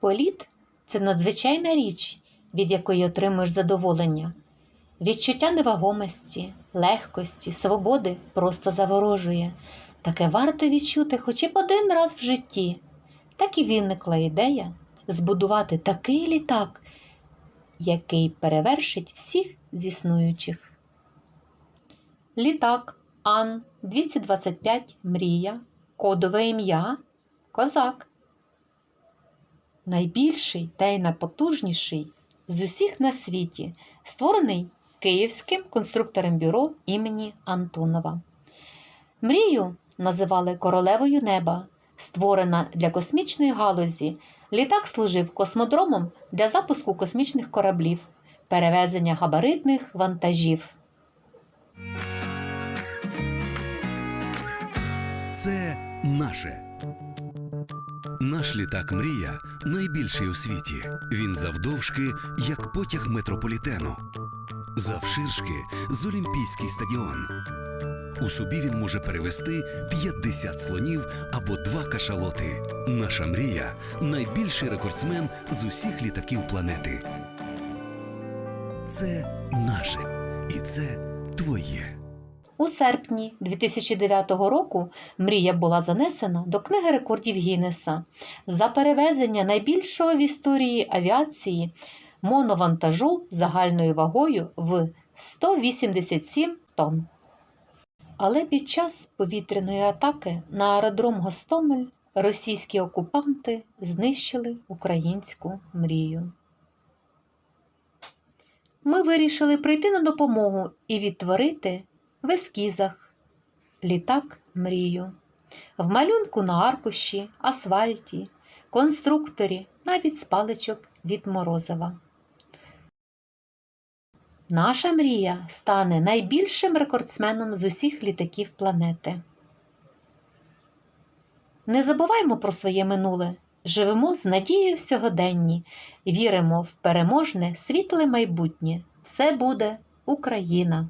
Політ це надзвичайна річ, від якої отримуєш задоволення. Відчуття невагомості, легкості, свободи просто заворожує. Таке варто відчути хоча б один раз в житті. Так і виникла ідея збудувати такий літак, який перевершить всіх з існуючих. Літак Ан-225 Мрія, кодове ім'я Козак. Найбільший та й найпотужніший з усіх на світі, створений Київським конструктором бюро імені Антонова. Мрію називали королевою неба, створена для космічної галузі. Літак служив космодромом для запуску космічних кораблів, перевезення габаритних вантажів. Це наше. Наш літак Мрія найбільший у світі. Він завдовжки, як потяг метрополітену. Завширшки з Олімпійський стадіон. У собі він може перевести 50 слонів або два кашалоти. Наша мрія найбільший рекордсмен з усіх літаків планети. Це наше. І це твоє. У серпні 2009 року мрія була занесена до Книги рекордів Гіннеса за перевезення найбільшого в історії авіації моновантажу загальною вагою в 187 тонн. Але під час повітряної атаки на аеродром Гостомель російські окупанти знищили українську мрію. Ми вирішили прийти на допомогу і відтворити в ескізах літак мрію, в малюнку на аркуші, асфальті, конструкторі, навіть з паличок від Морозова. Наша мрія стане найбільшим рекордсменом з усіх літаків планети. Не забуваймо про своє минуле, живемо з надією в сьогоденні, віримо в переможне світле майбутнє. Все буде Україна!